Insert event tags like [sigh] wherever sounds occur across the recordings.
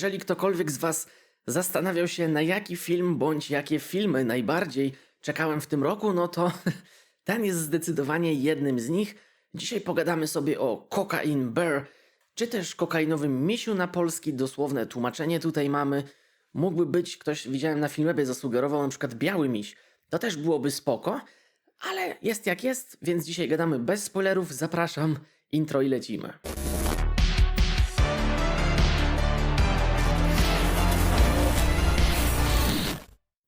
jeżeli ktokolwiek z Was zastanawiał się, na jaki film bądź jakie filmy najbardziej czekałem w tym roku, no to [laughs] ten jest zdecydowanie jednym z nich. Dzisiaj pogadamy sobie o Cocaine Bear, czy też kokainowym misiu na polski, dosłowne tłumaczenie tutaj mamy. Mógłby być, ktoś widziałem na filmie, zasugerował na przykład biały miś. To też byłoby spoko, ale jest jak jest, więc dzisiaj gadamy bez spoilerów. Zapraszam, intro i lecimy.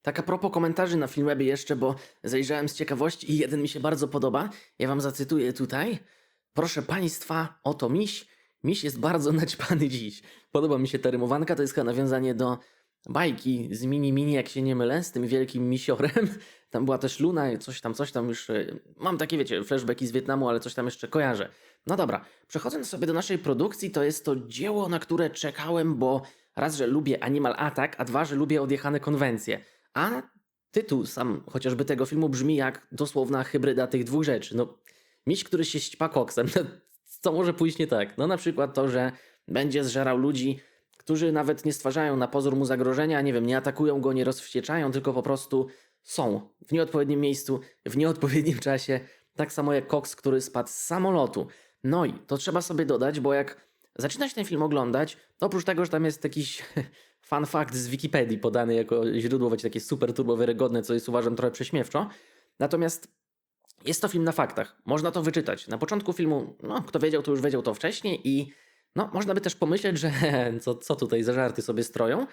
Tak a propos komentarzy na Filmwebie jeszcze, bo zajrzałem z ciekawości i jeden mi się bardzo podoba. Ja wam zacytuję tutaj. Proszę państwa, oto miś. Miś jest bardzo [laughs] naćpany dziś. Podoba mi się ta rymowanka, to jest chyba nawiązanie do bajki z Mini Mini, jak się nie mylę, z tym wielkim misiorem. [laughs] Tam była też Luna, coś tam, coś tam już... e, Mam takie, wiecie, flashbacki z Wietnamu, ale coś tam jeszcze kojarzę. No dobra, przechodząc sobie do naszej produkcji, to jest to dzieło, na które czekałem, bo raz, że lubię Animal Attack, a dwa, że lubię odjechane konwencje. A tytuł sam chociażby tego filmu brzmi jak dosłowna hybryda tych dwóch rzeczy. No, miś, który się ścipa koksem. [laughs] Co może pójść nie tak? No na przykład to, że będzie zżerał ludzi, którzy nawet nie stwarzają na pozór mu zagrożenia, nie wiem, nie atakują go, nie rozwścieczają, tylko po prostu są w nieodpowiednim miejscu, w nieodpowiednim [laughs] czasie. Tak samo jak koks, który spadł z samolotu. No i to trzeba sobie dodać, bo jak zaczynasz ten film oglądać, to oprócz tego, że tam jest jakiś [laughs] fun fact z Wikipedii podany jako źródło, wiecie, takie super turbo wiarygodne, co jest uważam trochę prześmiewczo. Natomiast jest to film na faktach. Można to wyczytać. Na początku filmu, no, kto wiedział, to już wiedział to wcześniej i no, można by też pomyśleć, że [laughs] co, co tutaj za żarty sobie stroją,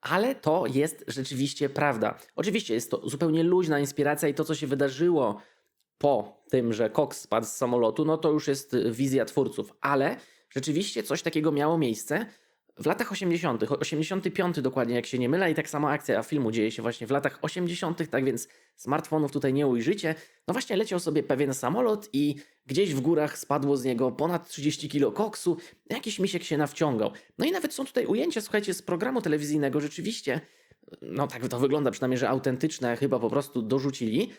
ale to jest rzeczywiście prawda. Oczywiście jest to zupełnie luźna inspiracja i to, co się wydarzyło po tym, że Cox spadł z samolotu, no to już jest wizja twórców, ale rzeczywiście coś takiego miało miejsce w latach 80., 85 dokładnie, jak się nie mylę, i tak samo akcja filmu dzieje się właśnie w latach 80., tak więc smartfonów tutaj nie ujrzycie. No właśnie leciał sobie pewien samolot i gdzieś w górach spadło z niego ponad 30 kilo koksu, jakiś misiek się nawciągał. No i nawet są tutaj ujęcia, słuchajcie, z programu telewizyjnego, rzeczywiście, no tak to wygląda przynajmniej, że autentyczne chyba po prostu dorzucili,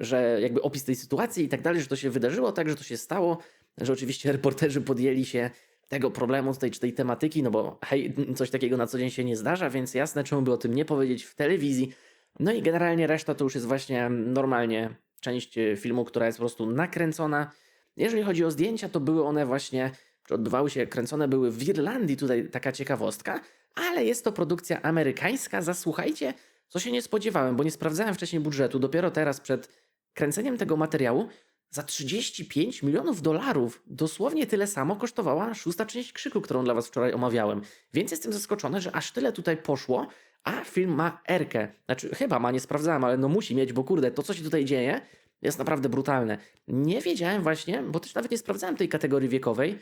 że jakby opis tej sytuacji i tak dalej, że to się wydarzyło, tak, że to się stało, że oczywiście reporterzy podjęli się tego problemu, tej, czy tej tematyki, no bo hej, coś takiego na co dzień się nie zdarza, więc jasne, czemu by o tym nie powiedzieć w telewizji. No i generalnie reszta to już jest właśnie normalnie część e, filmu, która jest po prostu nakręcona. Jeżeli chodzi o zdjęcia, to były one właśnie, czy odbywały się, kręcone były w Irlandii, tutaj taka ciekawostka, ale jest to produkcja amerykańska. Zasłuchajcie, co się nie spodziewałem, bo nie sprawdzałem wcześniej budżetu. Dopiero teraz przed kręceniem tego materiału za 35 milionów dolarów dosłownie tyle samo kosztowała szósta część krzyku, którą dla Was wczoraj omawiałem. Więc jestem zaskoczony, że aż tyle tutaj poszło, a film ma erkę. Znaczy, chyba ma, nie sprawdzałem, ale no musi mieć, bo kurde, to co się tutaj dzieje jest naprawdę brutalne. Nie wiedziałem właśnie, bo też nawet nie sprawdzałem tej kategorii wiekowej,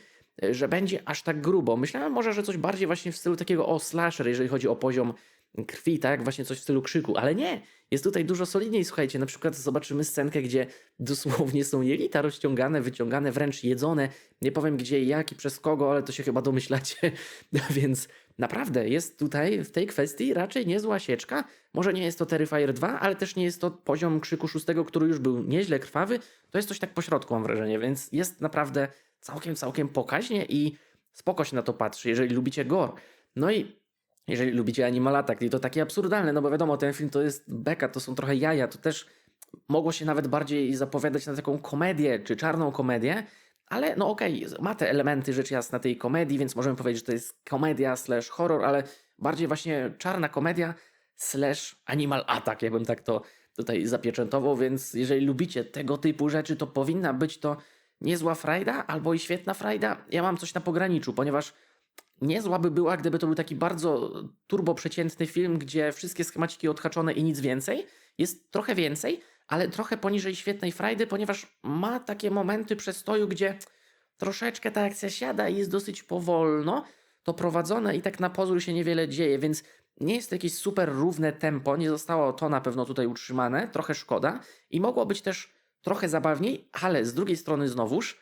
że będzie aż tak grubo. Myślałem może, że coś bardziej właśnie w stylu takiego o slasher, jeżeli chodzi o poziom krwi, tak? Właśnie coś w stylu krzyku, ale nie. Jest tutaj dużo solidniej, słuchajcie. Na przykład zobaczymy scenkę, gdzie [laughs] dosłownie są jelita rozciągane, wyciągane, wręcz jedzone. Nie powiem gdzie jak i przez kogo, ale to się chyba domyślacie. [laughs] Więc naprawdę jest tutaj w tej kwestii raczej niezła sieczka. Może nie jest to Terrifier 2, ale też nie jest to poziom krzyku szóstego, który już był nieźle krwawy. To jest coś tak pośrodku, mam wrażenie, więc jest naprawdę całkiem, całkiem pokaźnie i spoko się na to patrzy, jeżeli lubicie gore. No i jeżeli lubicie Animal Attack. I to takie absurdalne, no bo wiadomo, ten film to jest beka, to są trochę jaja, to też mogło się nawet bardziej zapowiadać na taką komedię, czy czarną komedię, ale no okej, okay, ma te elementy rzecz jasna tej komedii, więc możemy powiedzieć, że to jest komedia slash horror, ale bardziej właśnie czarna komedia slash Animal Attack, jakbym tak to tutaj zapieczętował, więc jeżeli lubicie tego typu rzeczy, to powinna być to niezła frajda albo i świetna frajda. Ja mam coś na pograniczu, ponieważ niezła by była, gdyby to był taki bardzo turbo przeciętny film, gdzie wszystkie schemaciki odhaczone i nic więcej. Jest trochę więcej, ale trochę poniżej świetnej frajdy, ponieważ ma takie momenty przestoju, gdzie troszeczkę ta akcja siada i jest dosyć powolno to prowadzone i tak na pozór się niewiele dzieje, więc nie jest to jakieś super równe tempo, nie zostało to na pewno tutaj utrzymane, trochę szkoda i mogło być też trochę zabawniej, ale z drugiej strony znowuż,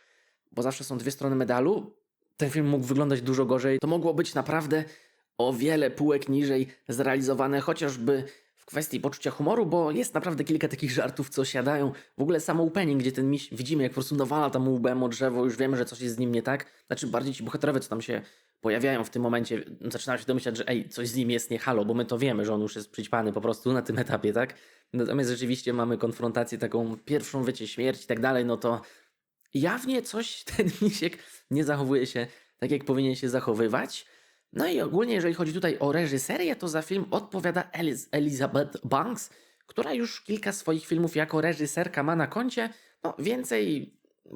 bo zawsze są dwie strony medalu, ten film mógł wyglądać dużo gorzej. To mogło być naprawdę o wiele półek niżej zrealizowane, chociażby w kwestii poczucia humoru, bo jest naprawdę kilka takich żartów, co siadają. W ogóle samo łupenie, gdzie ten miś widzimy, jak po prostu nawala tam łbem o drzewo, już wiemy, że coś jest z nim nie tak. Znaczy bardziej ci bohaterowie, co tam się pojawiają w tym momencie, zaczynają się domyślać, że ej, coś z nim jest nie halo, bo my to wiemy, że on już jest przyćpany po prostu na tym etapie, tak? Natomiast rzeczywiście mamy konfrontację taką pierwszą, wiecie, śmierć i tak dalej, no to jawnie coś [laughs] ten misiek nie zachowuje się tak, jak powinien się zachowywać. No i ogólnie, jeżeli chodzi tutaj o reżyserię, to za film odpowiada Eliz Elizabeth Banks, która już kilka swoich filmów jako reżyserka ma na koncie. No, więcej,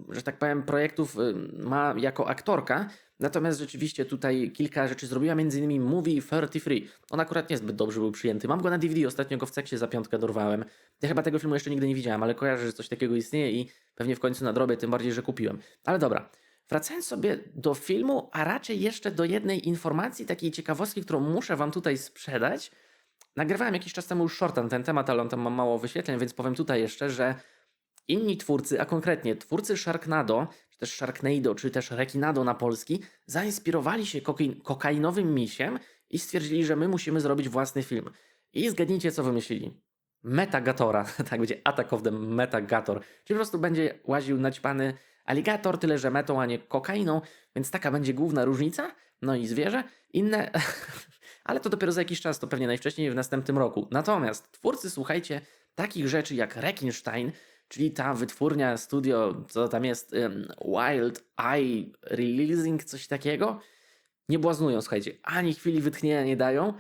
że tak powiem, projektów ma jako aktorka. Natomiast rzeczywiście tutaj kilka rzeczy zrobiła, m.in. Movie 33. On akurat niezbyt dobrze był przyjęty. Mam go na DVD, ostatnio go w seksie za piątkę dorwałem. Ja chyba tego filmu jeszcze nigdy nie widziałem, ale kojarzę, że coś takiego istnieje i pewnie w końcu nadrobię, tym bardziej, że kupiłem. Ale dobra, Wracając sobie do filmu, a raczej jeszcze do jednej informacji, takiej ciekawostki, którą muszę Wam tutaj sprzedać. Nagrywałem jakiś czas temu już shorta na ten temat, ale on tam ma mało wyświetleń, więc powiem tutaj jeszcze, że inni twórcy, a konkretnie twórcy Sharknado, też Sharknado, czy też Rekinado na polski, zainspirowali się kokain kokainowym misiem i stwierdzili, że my musimy zrobić własny film. I zgadnijcie, co wymyślili. Metagatora, [laughs] tak będzie Attack of the Metagator, czyli po prostu będzie łaził naćpany aligator, tyle że metą, a nie kokainą, więc taka będzie główna różnica. No i zwierzę. Inne, [laughs] ale to dopiero za jakiś czas, to pewnie najwcześniej w następnym roku. Natomiast twórcy, słuchajcie, takich rzeczy jak Rekinstein, czyli ta wytwórnia, studio, co tam jest, Wild Eye Releasing, coś takiego, nie błaznują, słuchajcie, ani chwili wytchnienia nie dają.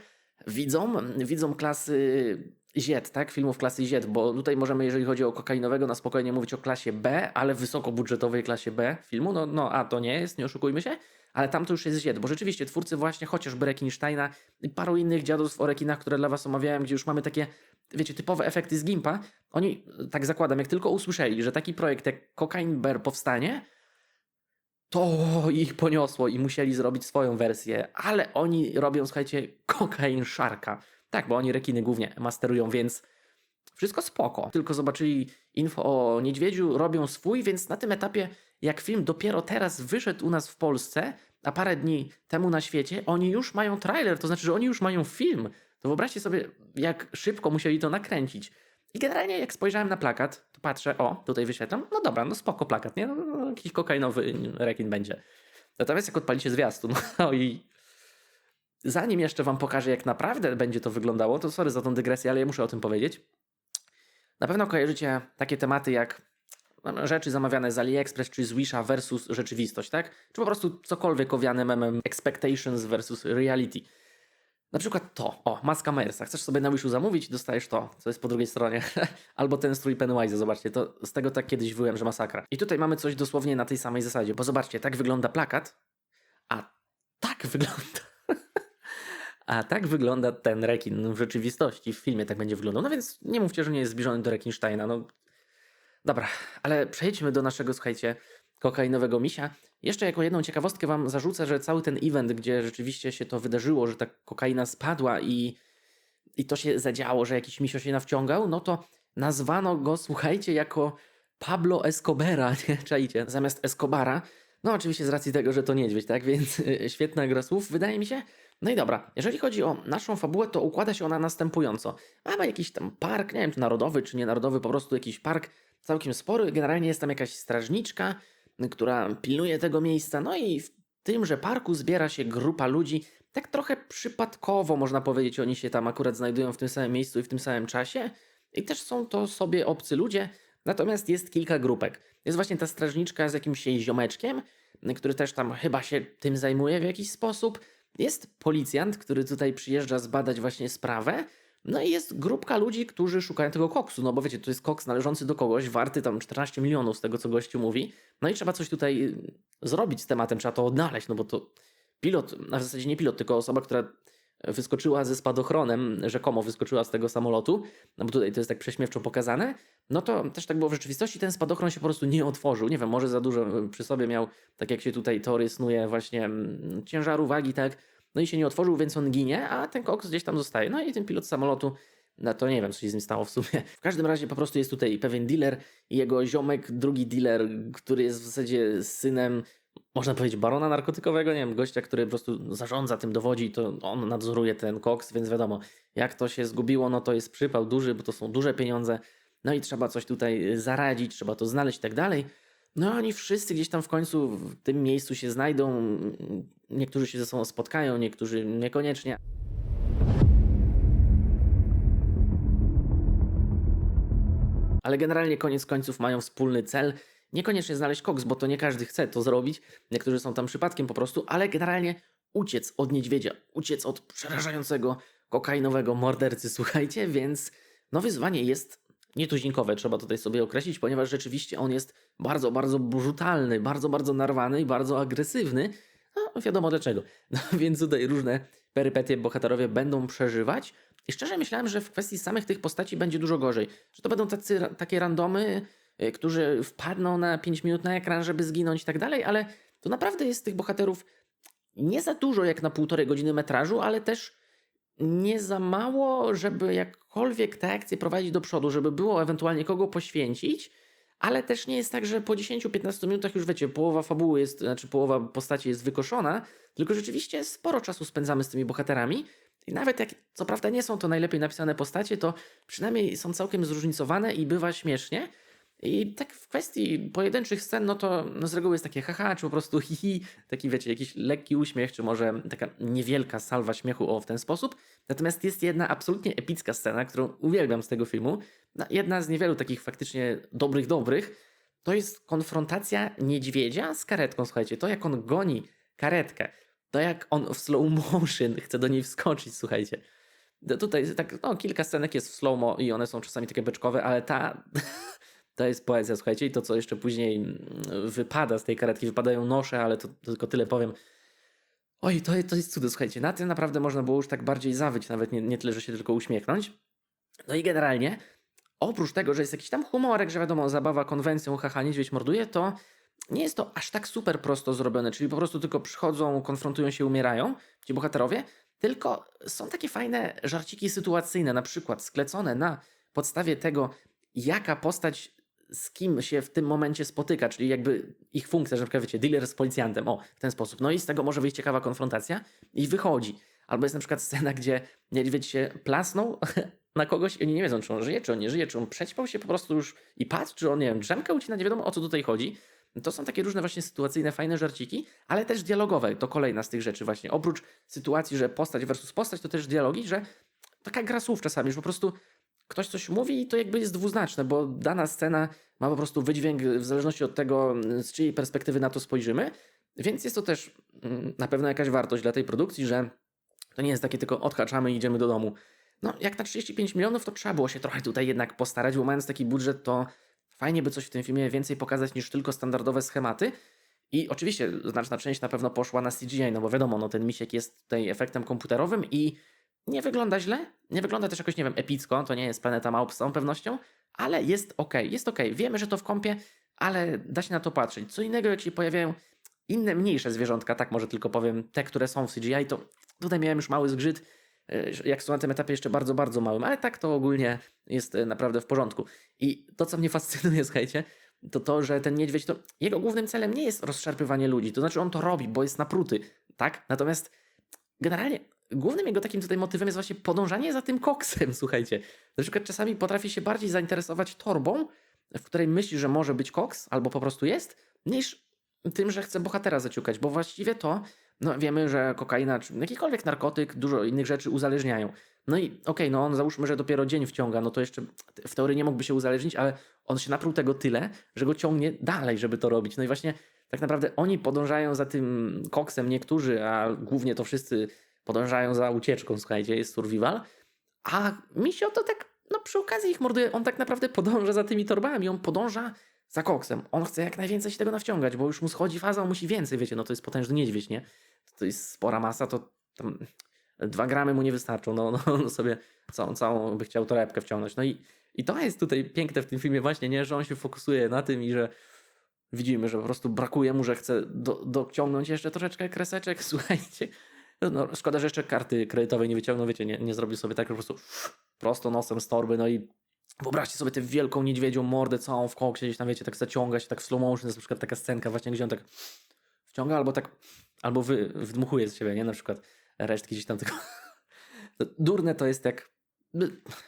Widzą, widzą klasy Z, tak? Filmów klasy Z, bo tutaj możemy, jeżeli chodzi o kokainowego, na spokojnie mówić o klasie B, ale wysokobudżetowej klasie B filmu. No, no a to nie jest, nie oszukujmy się, ale tam to już jest Z, bo rzeczywiście twórcy właśnie chociażby Rekinsteina i paru innych dziadów o rekinach, które dla Was omawiałem, gdzie już mamy takie, wiecie, typowe efekty z Gimpa, oni, tak zakładam, jak tylko usłyszeli, że taki projekt jak Cocaine Bear powstanie, to ich poniosło i musieli zrobić swoją wersję, ale oni robią, słuchajcie, Cocaine Sharka. Tak, bo oni rekiny głównie masterują, więc wszystko spoko. Tylko zobaczyli info o niedźwiedziu, robią swój, więc na tym etapie, jak film dopiero teraz wyszedł u nas w Polsce, a parę dni temu na świecie, oni już mają trailer, to znaczy, że oni już mają film. To wyobraźcie sobie, jak szybko musieli to nakręcić. I generalnie, jak spojrzałem na plakat, to patrzę, o, tutaj wyświetlam, no dobra, no spoko plakat, nie? No, no, jakiś kokainowy rekin będzie. Natomiast jak odpalicie zwiastun, [laughs] no i zanim jeszcze wam pokażę, jak naprawdę będzie to wyglądało, to sorry za tą dygresję, ale ja muszę o tym powiedzieć. Na pewno kojarzycie takie tematy jak rzeczy zamawiane z AliExpress czy z Wisha versus rzeczywistość, tak? Czy po prostu cokolwiek owiane memem expectations versus reality. Na przykład to, o, maska Mersa. Chcesz sobie na Wishu zamówić, dostajesz to, co jest po drugiej stronie. [laughs] Albo ten strój Pennywise, zobaczcie, to z tego tak kiedyś wyłem, że masakra. I tutaj mamy coś dosłownie na tej samej zasadzie, bo zobaczcie, tak wygląda plakat, a tak wygląda [laughs] a tak wygląda ten rekin w rzeczywistości, w filmie tak będzie wyglądał. No więc nie mówcie, że nie jest zbliżony do Rekinsteina. No dobra, ale przejdźmy do naszego, słuchajcie, kokainowego misia. Jeszcze jako jedną ciekawostkę wam zarzucę, że cały ten event, gdzie rzeczywiście się to wydarzyło, że ta kokaina spadła i, i to się zadziało, że jakiś misio się nawciągał, no to nazwano go, słuchajcie, jako Pablo Escobera, [laughs] nie? Czajcie, zamiast Escobara. No oczywiście z racji tego, że to niedźwiedź, tak? Więc [laughs] świetna gra słów, wydaje mi się. No i dobra, jeżeli chodzi o naszą fabułę, to układa się ona następująco. Mamy jakiś tam park, nie wiem czy narodowy, czy nienarodowy, po prostu jakiś park całkiem spory. Generalnie jest tam jakaś strażniczka, która pilnuje tego miejsca. No i w tymże parku zbiera się grupa ludzi, tak trochę przypadkowo można powiedzieć, oni się tam akurat znajdują w tym samym miejscu i w tym samym czasie. I też są to sobie obcy ludzie, natomiast jest kilka grupek. Jest właśnie ta strażniczka z jakimś jej ziomeczkiem, który też tam chyba się tym zajmuje w jakiś sposób. Jest policjant, który tutaj przyjeżdża zbadać właśnie sprawę. No i jest grupka ludzi, którzy szukają tego koksu, no bo wiecie, to jest koks należący do kogoś, warty tam 14 milionów z tego, co gościu mówi. No i trzeba coś tutaj y, zrobić z tematem, trzeba to odnaleźć, no bo to pilot, a w zasadzie nie pilot, tylko osoba, która wyskoczyła ze spadochronem, rzekomo wyskoczyła z tego samolotu, no bo tutaj to jest tak prześmiewczo pokazane, no to też tak było w rzeczywistości, ten spadochron się po prostu nie otworzył, nie wiem, może za dużo y, przy sobie miał, tak jak się tutaj tory snuje właśnie mm, ciężaru wagi, tak, no i się nie otworzył, więc on ginie, a ten koks gdzieś tam zostaje, no i ten pilot samolotu no to nie wiem, co się z nim stało w sumie. W każdym razie po prostu jest tutaj pewien dealer i jego ziomek, drugi dealer, który jest w zasadzie synem można powiedzieć, barona narkotykowego, nie wiem, gościa, który po prostu zarządza tym, dowodzi, to on nadzoruje ten koks, więc wiadomo, jak to się zgubiło, no to jest przypał duży, bo to są duże pieniądze, no i trzeba coś tutaj zaradzić, trzeba to znaleźć i tak dalej. No oni wszyscy gdzieś tam w końcu w tym miejscu się znajdą. Niektórzy się ze sobą spotkają, niektórzy niekoniecznie. Ale generalnie koniec końców mają wspólny cel. Niekoniecznie znaleźć koks, bo to nie każdy chce to zrobić. Niektórzy są tam przypadkiem po prostu, ale generalnie uciec od niedźwiedzia, uciec od przerażającego kokainowego mordercy, słuchajcie, więc no wyzwanie jest nietuzinkowe, trzeba tutaj sobie określić, ponieważ rzeczywiście on jest bardzo, bardzo brutalny, bardzo, bardzo narwany i bardzo agresywny. No wiadomo dlaczego. No [laughs] więc tutaj różne perypetie bohaterowie będą przeżywać. I szczerze myślałem, że w kwestii samych tych postaci będzie dużo gorzej. Że to będą tacy, takie randomy, którzy wpadną na 5 minut na ekran, żeby zginąć i tak dalej, ale to naprawdę jest tych bohaterów nie za dużo jak na półtorej godziny metrażu, ale też nie za mało, żeby jakkolwiek te akcje prowadzić do przodu, żeby było ewentualnie kogo poświęcić, ale też nie jest tak, że po 10-15 minutach już wiecie, połowa fabuły jest, znaczy połowa postaci jest wykoszona, tylko rzeczywiście sporo czasu spędzamy z tymi bohaterami i nawet jak co prawda nie są to najlepiej napisane postacie, to przynajmniej są całkiem zróżnicowane i bywa śmiesznie. I tak w kwestii pojedynczych scen, no to no z reguły jest takie haha, czy po prostu hihi, taki wiecie, jakiś lekki uśmiech, czy może taka niewielka salwa śmiechu o w ten sposób. Natomiast jest jedna absolutnie epicka scena, którą uwielbiam z tego filmu. No, jedna z niewielu takich faktycznie dobrych, dobrych. To jest konfrontacja niedźwiedzia z karetką, słuchajcie. To jak on goni karetkę, to jak on w slow motion [laughs] chce do niej wskoczyć, słuchajcie. No tutaj tak, no, kilka scenek jest w slow-mo i one są czasami takie beczkowe, ale ta [laughs] To jest poezja, słuchajcie, i to, co jeszcze później mm, wypada z tej karetki, wypadają nosze, ale to, to tylko tyle powiem. Oj, to, to jest cudo, słuchajcie, na tym naprawdę można było już tak bardziej zawyć, nawet nie, nie tyle, że się tylko uśmiechnąć. No i generalnie, oprócz tego, że jest jakiś tam humorek, że wiadomo, zabawa konwencją, haha, niedźwiedź morduje, to nie jest to aż tak super prosto zrobione, czyli po prostu tylko przychodzą, konfrontują się, umierają ci bohaterowie, tylko są takie fajne żarciki sytuacyjne, na przykład sklecone na podstawie tego, jaka postać z kim się w tym momencie spotyka, czyli jakby ich funkcja, że na przykład wiecie, dealer z policjantem, o, w ten sposób. No i z tego może wyjść ciekawa konfrontacja i wychodzi. Albo jest na przykład scena, gdzie niedźwiedź się plasnął [laughs] na kogoś i oni nie wiedzą, czy on żyje, czy on nie żyje, czy on przećpał się po prostu już i padł, czy on, nie wiem, drzemkę ucina, nie wiadomo o co tutaj chodzi. To są takie różne właśnie sytuacyjne, fajne żarciki, ale też dialogowe. To kolejna z tych rzeczy właśnie. Oprócz sytuacji, że postać versus postać, to też dialogi, że taka gra słów czasami, że po prostu ktoś coś mówi i to jakby jest dwuznaczne, bo dana scena ma po prostu wydźwięk w zależności od tego, z czyjej perspektywy na to spojrzymy. Więc jest to też mm, na pewno jakaś wartość dla tej produkcji, że to nie jest takie tylko odhaczamy i idziemy do domu. No, jak na 35 milionów, to trzeba było się trochę tutaj jednak postarać, bo mając taki budżet, to fajnie by coś w tym filmie więcej pokazać niż tylko standardowe schematy. I oczywiście znaczna część na pewno poszła na CGI, no bo wiadomo, no ten misiek jest tutaj efektem komputerowym i nie wygląda źle, nie wygląda też jakoś, nie wiem, epicko, to nie jest Planeta Małp z całą pewnością, ale jest ok, jest ok. Wiemy, że to w kąpie, ale da się na to patrzeć. Co innego, jak się pojawiają inne, mniejsze zwierzątka, tak może tylko powiem, te, które są w CGI, to tutaj miałem już mały zgrzyt, e, jak są na tym etapie jeszcze bardzo, bardzo małym, ale tak to ogólnie jest e, naprawdę w porządku. I to, co mnie [laughs] fascynuje, słuchajcie, to to, że ten niedźwiedź, to jego głównym celem nie jest rozszarpywanie ludzi, to znaczy on to robi, bo jest napruty, tak? Natomiast generalnie głównym jego takim tutaj motywem jest właśnie podążanie za tym koksem, [laughs] słuchajcie. Na przykład czasami potrafi się bardziej zainteresować torbą, w której myśli, że może być koks, albo po prostu jest, niż tym, że chce bohatera zaciukać, bo właściwie to, no wiemy, że kokaina, czy jakikolwiek narkotyk, dużo innych rzeczy uzależniają. No i okej, okay, no on załóżmy, że dopiero dzień wciąga, no to jeszcze w teorii nie mógłby się uzależnić, ale on się napruł tego tyle, że go ciągnie dalej, żeby to robić. No i właśnie tak naprawdę oni podążają za tym koksem, niektórzy, a głównie to wszyscy podążają za ucieczką, słuchajcie, jest survival, a Misio to tak, no przy okazji ich morduje, on tak naprawdę podąża za tymi torbami, on podąża za koksem, on chce jak najwięcej się tego nawciągać, bo już mu schodzi faza, on musi więcej, wiecie, no to jest potężny niedźwiedź, nie? To jest spora masa, to tam dwa gramy mu nie wystarczą, no, no, sobie całą, całą by chciał torebkę wciągnąć, no i, i to jest tutaj piękne w tym filmie właśnie, nie, że on się fokusuje na tym i że widzimy, że po prostu brakuje mu, że chce do, dociągnąć jeszcze troszeczkę kreseczek, [laughs] słuchajcie, no, szkoda, że jeszcze karty kredytowej nie wyciągnął, wiecie, nie, nie zrobił sobie tak po prostu prosto nosem z torby, no i wyobraźcie sobie tę wielką niedźwiedzią mordę całą w koksie, gdzieś tam, wiecie, tak zaciąga się, tak w slow motion, jest na przykład taka scenka właśnie, gdzie on tak wciąga albo tak, albo wy, wdmuchuje z siebie, nie, na przykład resztki gdzieś tam tylko... [laughs] durne to jest jak,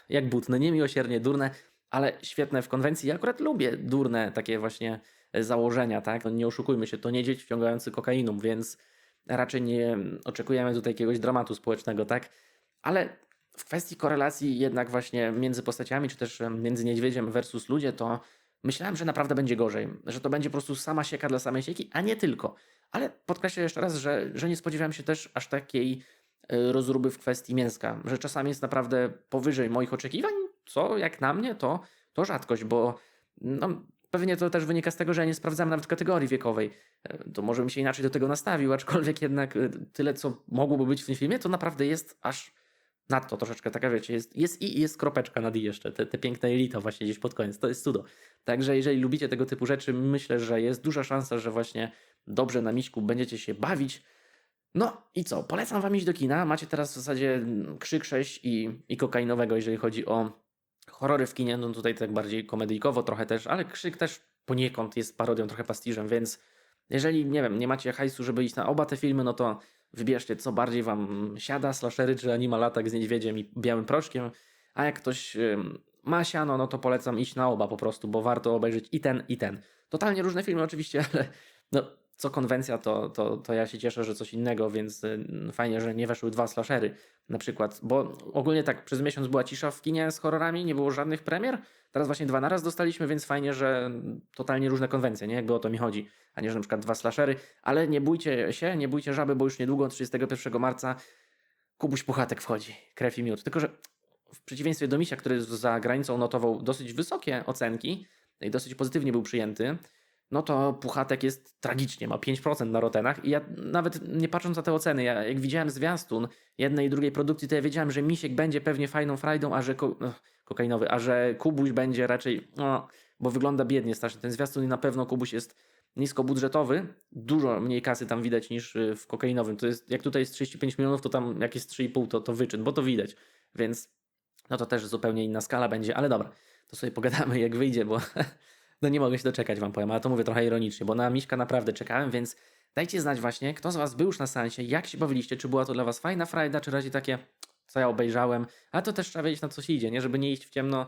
jak but, no niemiłosiernie durne, ale świetne w konwencji. Ja akurat lubię durne takie właśnie założenia, tak? No nie oszukujmy się, to nie dzieć wciągający kokainą, więc raczej nie oczekujemy tutaj jakiegoś dramatu społecznego, tak? Ale w kwestii korelacji jednak właśnie między postaciami, czy też między niedźwiedziem versus ludzie, to myślałem, że naprawdę będzie gorzej. Że to będzie po prostu sama sieka dla samej sieki, a nie tylko. Ale podkreślę jeszcze raz, że, że nie spodziewałem się też aż takiej e, rozruby w kwestii mięska, że czasami jest naprawdę powyżej moich oczekiwań, co jak na mnie to, to rzadkość, bo no, pewnie to też wynika z tego, że ja nie sprawdzałem nawet kategorii wiekowej. E, To może bym się inaczej do tego nastawił, aczkolwiek jednak e, tyle, co mogłoby być w tym filmie, to naprawdę jest aż nadto troszeczkę, taka wiecie, jest, jest i jest kropeczka nad i jeszcze, te, te piękne elita właśnie gdzieś pod koniec, to jest cudo. Także jeżeli lubicie tego typu rzeczy, myślę, że jest duża szansa, że właśnie dobrze na miśku będziecie się bawić. No i co, polecam wam iść do kina, macie teraz w zasadzie mm, Krzyk 6 i, i kokainowego, jeżeli chodzi o horrory w kinie, no tutaj tak bardziej komedyjkowo trochę też, ale Krzyk też poniekąd jest parodią, trochę pastiżem, więc jeżeli, nie wiem, nie macie hajsu, żeby iść na oba te filmy, no to wybierzcie, co bardziej wam siada, slashery czy animalatak z niedźwiedziem i białym proszkiem, a jak ktoś ma siano, no to polecam iść na oba po prostu, bo warto obejrzeć i ten, i ten. Totalnie różne filmy oczywiście, [laughs] ale no, co konwencja, to, to, to ja się cieszę, że coś innego, więc y, fajnie, że nie weszły dwa slashery na przykład, bo ogólnie tak przez miesiąc była cisza w kinie z horrorami, nie było żadnych premier, teraz właśnie dwa naraz dostaliśmy, więc fajnie, że totalnie różne konwencje, nie? Jakby o to mi chodzi, a nie, że na przykład dwa slashery, ale nie bójcie się, nie bójcie żaby, bo już niedługo, 31 marca, Kubuś Puchatek wchodzi, krew i miód, tylko że w przeciwieństwie do Misia, który za granicą notował dosyć wysokie ocenki i dosyć pozytywnie był przyjęty, no to Puchatek jest tragicznie, ma 5% na rotenach i ja nawet nie patrząc na te oceny, ja jak widziałem zwiastun jednej i drugiej produkcji, to ja wiedziałem, że Misiek będzie pewnie fajną frajdą, a że ko ech, kokainowy, a że Kubuś będzie raczej, no, bo wygląda biednie strasznie. Ten zwiastun i na pewno Kubuś jest niskobudżetowy, dużo mniej kasy tam widać niż y, w kokainowym, to jest, jak tutaj jest 35 milionów, to tam jak jest 3,5 to, to wyczyn, bo to widać, więc no to też zupełnie inna skala będzie, ale dobra, to sobie pogadamy jak wyjdzie, bo [laughs] no nie mogę się doczekać wam powiem, ale to mówię trochę ironicznie, bo na Miśka naprawdę czekałem, więc dajcie znać właśnie, kto z was był już na seansie, jak się bawiliście, czy była to dla was fajna frajda, czy raczej takie, co ja obejrzałem, a to też trzeba wiedzieć na co się idzie, nie, żeby nie iść w ciemno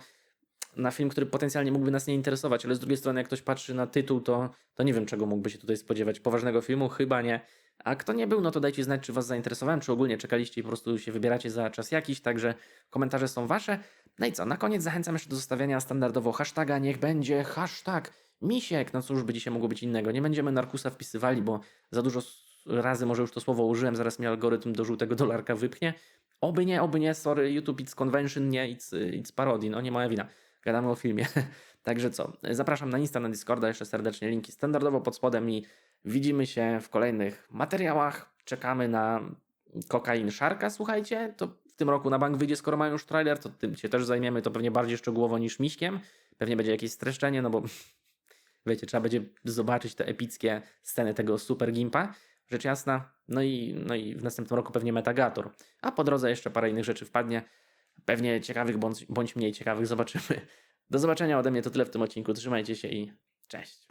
na film, który potencjalnie mógłby nas nie interesować, ale z drugiej strony jak ktoś patrzy na tytuł, to, to nie wiem czego mógłby się tutaj spodziewać, poważnego filmu, chyba nie, a kto nie był, no to dajcie znać, czy was zainteresowałem, czy ogólnie czekaliście i po prostu się wybieracie za czas jakiś, także komentarze są wasze. No i co, na koniec zachęcam jeszcze do zostawiania standardowo hashtaga, niech będzie hashtag misiek, no cóż by dzisiaj mogło być innego. Nie będziemy narkusa wpisywali, bo za dużo razy może już to słowo użyłem, zaraz mnie algorytm do żółtego dolarka wypchnie. Oby nie, oby nie, sorry, YouTube it's convention, nie, it's, it's parody, no nie moja wina. Gadamy o filmie. [laughs] Także co, zapraszam na Insta, na Discorda, jeszcze serdecznie linki standardowo pod spodem i widzimy się w kolejnych materiałach. Czekamy na Kokain Sharka, słuchajcie, to w tym roku na bank wyjdzie, skoro mają już trailer, to tym się też zajmiemy, to pewnie bardziej szczegółowo niż Miśkiem. Pewnie będzie jakieś streszczenie, no bo [laughs] wiecie, trzeba będzie zobaczyć te epickie sceny tego super gimpa, rzecz jasna. No i, no i w następnym roku pewnie Metagator. A po drodze jeszcze parę innych rzeczy wpadnie. Pewnie ciekawych bądź, bądź mniej ciekawych, zobaczymy. Do zobaczenia ode mnie, to tyle w tym odcinku. Trzymajcie się i cześć.